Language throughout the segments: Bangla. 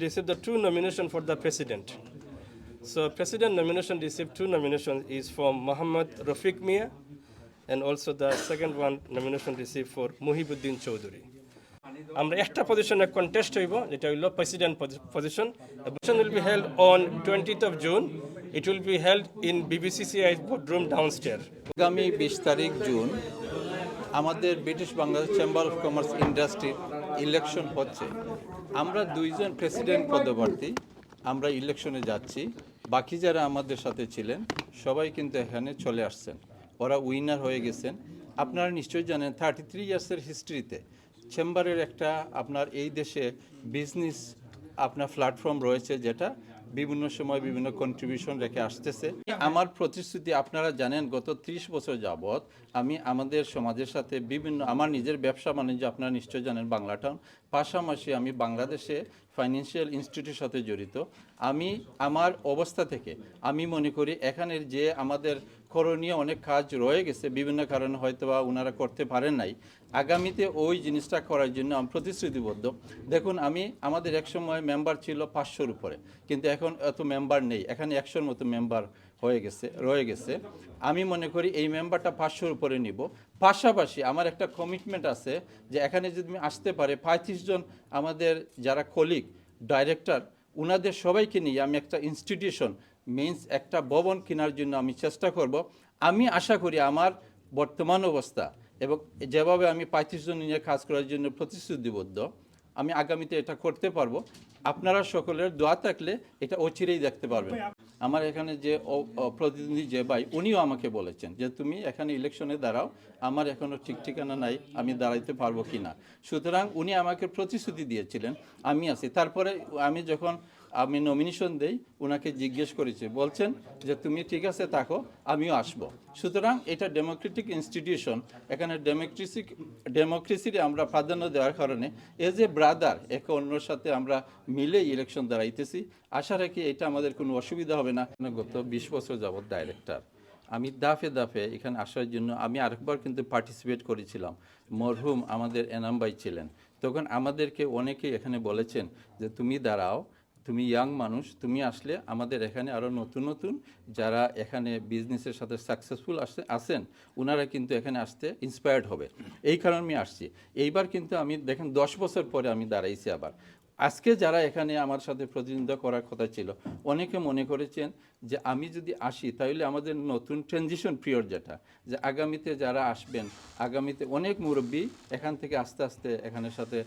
Received the two nomination for the president. So president nomination received two nominations is from Muhammad Rafiq Mia and also the second one nomination received for Muhibuddin Chowdhury. আমরা একটা পজিশনে কন্টেস্ট হইব যেটা হইল president position position will be held on twentieth of June it will be held in BBCCI boardroom downstairs আগামী বিশ তারিখ জুন আমাদের British Bangladesh chamber of commerce ইন্ডাস্ট্রির ইলেকশন হচ্ছে আমরা দুইজন প্রেসিডেন্ট পদপ্রার্থী, আমরা ইলেকশনে যাচ্ছি। বাকি যারা আমাদের সাথে ছিলেন, সবাই কিন্তু এখানে চলে আসছেন। ওরা উইনার হয়ে গেছেন। আপনারা নিশ্চয়ই জানেন থার্টি থ্রি ইয়ার্সের হিস্ট্রিতে চেম্বারের একটা আপনার এই দেশে বিজনেস আপনার প্ল্যাটফর্ম রয়েছে যেটা। বিভিন্ন সময় বিভিন্ন কন্ট্রিবিউশন রেখে আসতেছে। আমার প্রতিশ্রুতি, আপনারা জানেন, গত ত্রিশ বছর যাবৎ আমি আমাদের সমাজের সাথে বিভিন্ন, আমার নিজের ব্যবসা বাণিজ্য, আপনারা নিশ্চয় জানেন বাংলা টাউন পাশাপাশি আমি বাংলাদেশে ফাইন্যান্সিয়াল ইনস্টিটিউটের সাথে জড়িত। আমি, আমার অবস্থা থেকে আমি মনে করি, এখানের যে আমাদের করণীয় অনেক কাজ রয়ে গেছে, বিভিন্ন কারণে হয়তো বা ওনারা করতে পারেন নাই। আগামীতে ওই জিনিসটা করার জন্য আমি প্রতিশ্রুতিবদ্ধ। দেখুন, আমি, আমাদের এক সময় মেম্বার ছিল পাঁচশোর উপরে, কিন্তু এখন এত মেম্বার নেই। এখানে একশোর মতো মেম্বার হয়ে গেছে, রয়ে গেছে। আমি মনে করি এই মেম্বারটা পাঁচশোর উপরে নিব। পাশাপাশি আমার একটা কমিটমেন্ট আছে যে এখানে যদি আসতে পারে, পঁয়ত্রিশ জন আমাদের যারা কলিগ ডাইরেক্টর ওনাদের সবাইকে নিয়ে আমি একটা ইনস্টিটিউশন মিন্স একটা ভবন কেনার জন্য আমি চেষ্টা করব। আমি আশা করি আমার বর্তমান অবস্থা এবং যেভাবে আমি পঁয়ত্রিশ জন নিয়ে কাজ করার জন্য প্রতিশ্রুতিবদ্ধ, আমি আগামীতে এটা করতে পারব। আপনারা সকলের দোয়া থাকলে এটা অচিরেই দেখতে পারবেন। আমার এখানে যে প্রতিনিধি যে ভাই, উনিও আমাকে বলেছেন যে তুমি এখানে ইলেকশনে দাঁড়াও, আমার এখনও ঠিক ঠিকানা নাই, আমি দাঁড়াইতে পারব কি না সুতরাং উনি আমাকে প্রতিশ্রুতি দিয়েছিলেন, আমি আছি। তারপরে আমি যখন আমি নমিনেশন দেই ওনাকে জিজ্ঞেস করেছি, বলছেন যে তুমি ঠিক আছে থাকো, আমিও আসব। সুতরাং এটা ডেমোক্রেটিক ইনস্টিটিউশন এখানে ডেমোক্রেসি ডেমোক্রেসির আমরা প্রাধান্য দেওয়ার কারণে এজ এ ব্রাদার একে অন্যর সাথে আমরা মিলে ইলেকশন দাঁড়াইতেছি, আশা রাখি এটা আমাদের কোনো অসুবিধা হবে না। গত বিশ বছর যাবৎ ডাইরেক্টর আমি দাফে দাফে এখানে আসার জন্য আমি আরেকবার কিন্তু পার্টিসিপেট করেছিলাম। মরহুম আমাদের এনাম ভাই ছিলেন। তখন আমাদেরকে অনেকেই এখানে বলেছেন যে, তুমি দাঁড়াও তুমি ইয়াং মানুষ, তুমি আসলে আমাদের এখানে আরও নতুন নতুন যারা এখানে বিজনেসের সাথে সাকসেসফুল আসে, আছেন ওনারা কিন্তু এখানে আসতে ইন্সপায়ার্ড হবে। এই কারণে আমি আসছি। এইবার কিন্তু আমি, দেখেন, দশ বছর পরে আমি দাঁড়াইছি আবার। আজকে যারা এখানে আমার সাথে প্রতিনিধিত্ব করার কথা ছিল, অনেকে মনে করেছেন যে আমি যদি আসি, তাহলে আমাদের নতুন ট্রানজিশন পিরিয়ড যেটা, যে আগামীতে যারা আসবেন, আগামীতে অনেক মুরব্বী এখান থেকে আস্তে আস্তে এখানের সাথে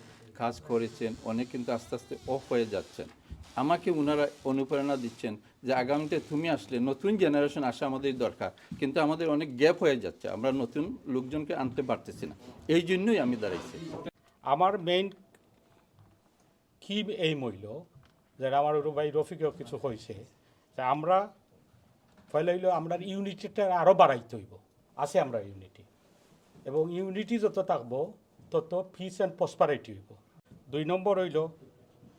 কাজ করেছেন, অনেক কিন্তু আস্তে আস্তে অফ হয়ে যাচ্ছেন। আমাকে ওনারা অনুপ্রেরণা দিচ্ছেন যে আগামীতে তুমি আসলে নতুন জেনারেশন আসা আমাদের দরকার। কিন্তু আমাদের অনেক গ্যাপ হয়ে যাচ্ছে, আমরা নতুন লোকজনকে আনতে পারতেছি না। এই জন্যই আমি দাঁড়াইছি। আমার মেইন কি এই মূল্য যেটা আমার ভাই রফিকেও কিছু হয়েছে যে আমরা পয়লা হইল আমরা ইউনিটিটা আরও বাড়াইতে হইব। আছে আমরা ইউনিটি। এবং ইউনিটি যত থাকব, তত পিস অ্যান্ড প্রসপারিটি হইব। দুই নম্বর হইল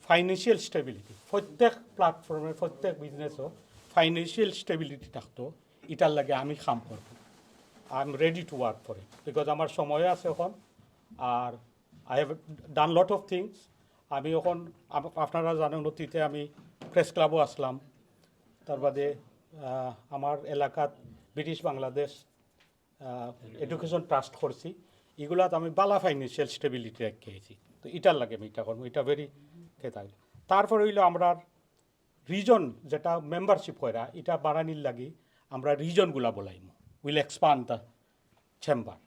ফাইন্যান্সিয়াল স্টেবিলিটি প্রত্যেক প্ল্যাটফর্মে প্রত্যেক বিজনেসও ফাইন্যান্সিয়াল স্টেবিলিটি থাকতো, এটার লাগে আমি কাম করব। I am ready to work for it because আমার সময় আছে এখন, আর I have done lot of things আমি এখন আপনারা জানেন অতীতে আমি প্রেস ক্লাবও আসলাম, তার বাদে আমার এলাকাত ব্রিটিশ বাংলাদেশ এডুকেশন ট্রাস্ট করছি, এগুলাত আমি বালা ফাইন্যান্সিয়াল স্টেবিলিটি রেখেছি তো এটার লাগে আমি এটা করব, এটা ভেরি খেতাই তারপরে হইল আমরা রিজন যেটা মেম্বারশিপ করা এটা বাড়ানির লাগি আমরা রিজনগুলা বলাইম। উইল এক্সপান্ড দ্য চেম্বার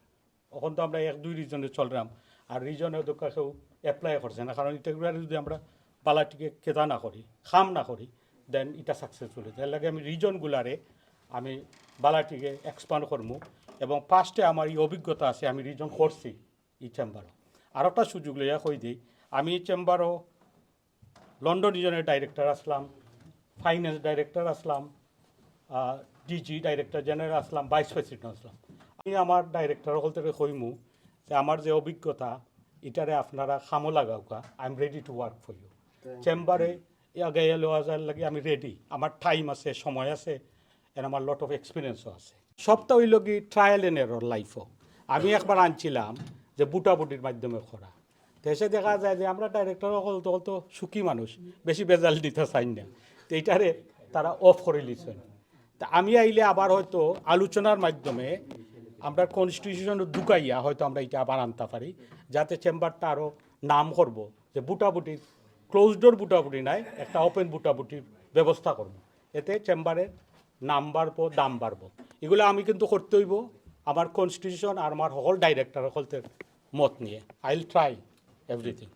এখন তো আমরা এক দুই রিজনে চললাম আর রিজনে কেউ এপ্লাই করছে না, কারণ এটা যদি আমরা বালাটিকে কেদা না করি, খাম না করি দেন এটা সাকসেসফুল এর লাগে আমি রিজনগুলারে আমি বালাটিকে এক্সপান্ড করব এবং ফার্স্টে আমার এই অভিজ্ঞতা আছে, আমি রিজন করছি এই চেম্বারও আর একটা সুযোগ লইয়া কই দিই, আমি এই চেম্বারও লন্ডন রিজনের ডাইরেক্টর আসলাম ফাইন্যান্স ডাইরেক্টর আসলাম ডিজি ডাইরেক্টর জেনারেল আসলাম ভাইস প্রেসিডেন্ট আসলাম। আমি আমার ডাইরেক্টর হল থেকে কইমু যে আমার যে অভিজ্ঞতা এটারে আপনারা খামো লাগাওকা I am ready to work for you চেম্বারে আগে লওয়া যার লাগে আমি রেডি আমার টাইম আছে সময় আছে এর আমার লট অফ এক্সপিরিয়েন্সও আছে। সবটা হইল কি ট্রায়াল এন এরর লাইফও আমি একবার আনছিলাম যে বুটাবুটির মাধ্যমে করা। দেশে দেখা যায় যে আমরা ডাইরেক্টর হল তো তো সুখী মানুষ, বেশি বেজাল দিতে চাই না। তো এইটারে তারা অফ করে লিছেন তা আমি আইলে আবার হয়তো আলোচনার মাধ্যমে আমরা কনস্টিটিউশন ঢুকাইয়া হয়তো আমরা এটা আবার আনতে পারি, যাতে চেম্বারটা আরও নাম করব যে বুটাবুটি ক্লোজ ডোর বুটাবুটি নাই, একটা ওপেন বুটাবুটির ব্যবস্থা করব। এতে চেম্বারের নাম বাড়বো, দাম বাড়বো। এগুলো আমি কিন্তু করতে হইব আমার কনস্টিটিউশন আর আমার সকল ডাইরেক্টর সকলতে মত নিয়ে। I will try everything.